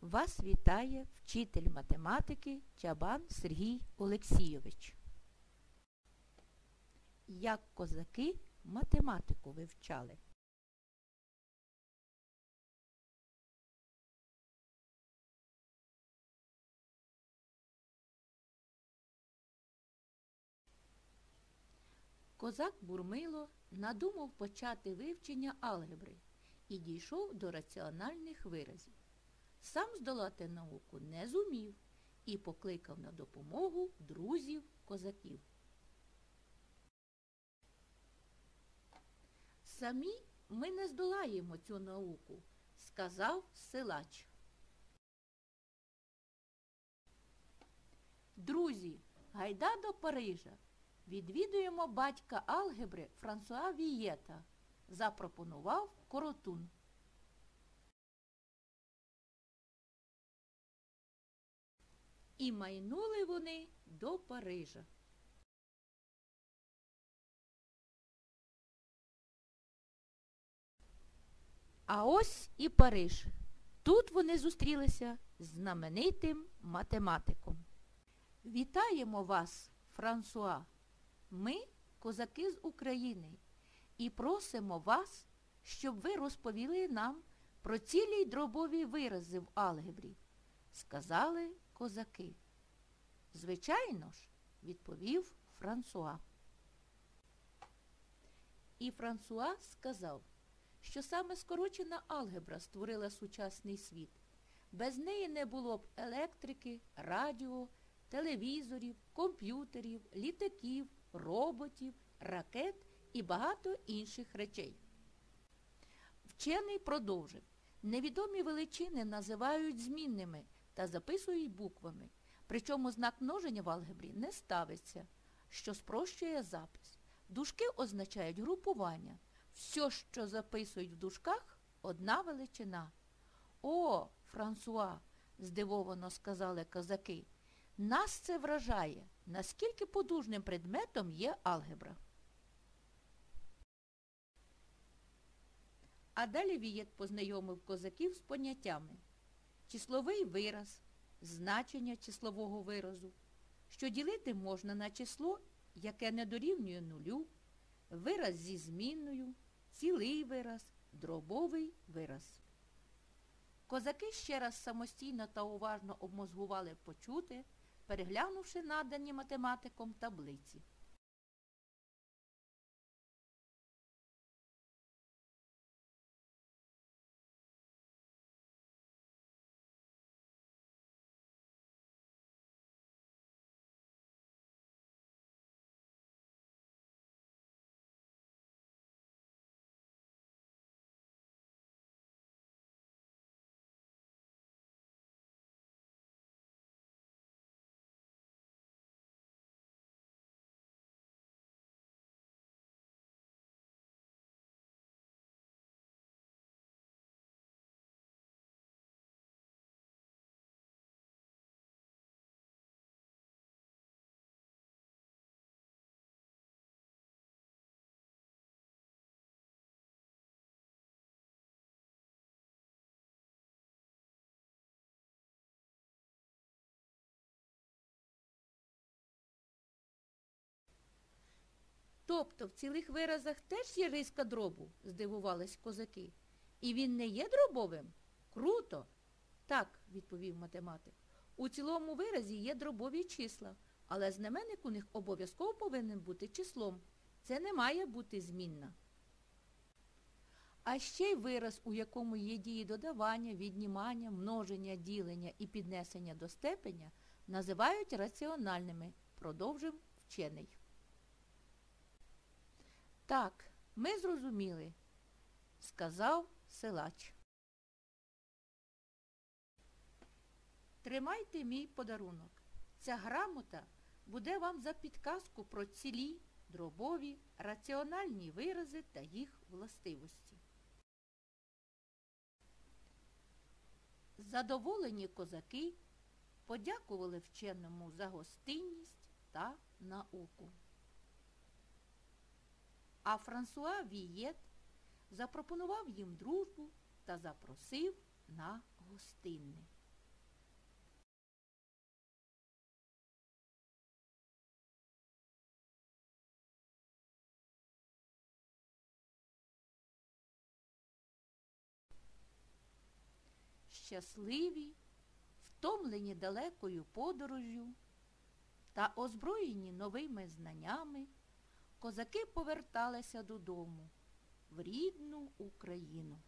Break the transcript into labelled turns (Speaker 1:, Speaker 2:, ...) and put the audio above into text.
Speaker 1: Вас вітає вчитель математики Чабан Сергій Олексійович. Як козаки математику вивчали? Козак Бурмило надумав почати вивчення алгебри і дійшов до раціональних виразів. Сам здолати науку не зумів і покликав на допомогу друзів козаків. Самі ми не здолаємо цю науку, сказав силач. Друзі, гайда до Парижа. Відвідуємо батька алгебри Франсуа Вієта, запропонував коротун. І майнули вони до Парижа. А ось і Париж. Тут вони зустрілися з знаменитим математиком. Вітаємо вас, Франсуа! Ми козаки з України і просимо вас, щоб ви розповіли нам про цілі й дробові вирази в алгебрі, сказали козаки. Звичайно ж, відповів Франсуа. І Франсуа сказав, що саме скорочена алгебра створила сучасний світ. Без неї не було б електрики, радіо, телевізорів, комп'ютерів, літаків, роботів, ракет і багато інших речей. Вчений продовжив. Невідомі величини називають змінними та записують буквами. Причому знак множення в алгебрі не ставиться, що спрощує запис. Дужки означають групування. Все, що записують в дужках, одна величина. О, Франсуа, здивовано сказали козаки, нас це вражає, наскільки подужним предметом є алгебра. А далі Вієт познайомив козаків з поняттями. Числовий вираз, значення числового виразу, що ділити можна на число, яке не дорівнює нулю, вираз зі змінною, цілий вираз, дробовий вираз. Козаки ще раз самостійно та уважно обмозгували почути, переглянувши надані математиком таблиці. Тобто в цілих виразах теж є риска дробу, здивувались козаки. І він не є дробовим? Круто. Так, відповів математик. У цілому виразі є дробові числа, але знаменник у них обов'язково повинен бути числом. Це не має бути змінна. А ще й вираз, у якому є дії додавання, віднімання, множення, ділення і піднесення до степеня, називають раціональними, продовжив вчений. Так, ми зрозуміли, сказав силач. Тримайте мій подарунок. Ця грамота буде вам за підказку про цілі, дробові, раціональні вирази та їх властивості. Задоволені козаки подякували вченому за гостинність та науку а Франсуа Вієт запропонував їм дружбу та запросив на гостинне. Щасливі, втомлені далекою подорожю та озброєні новими знаннями козаки поверталися додому в рідну Україну.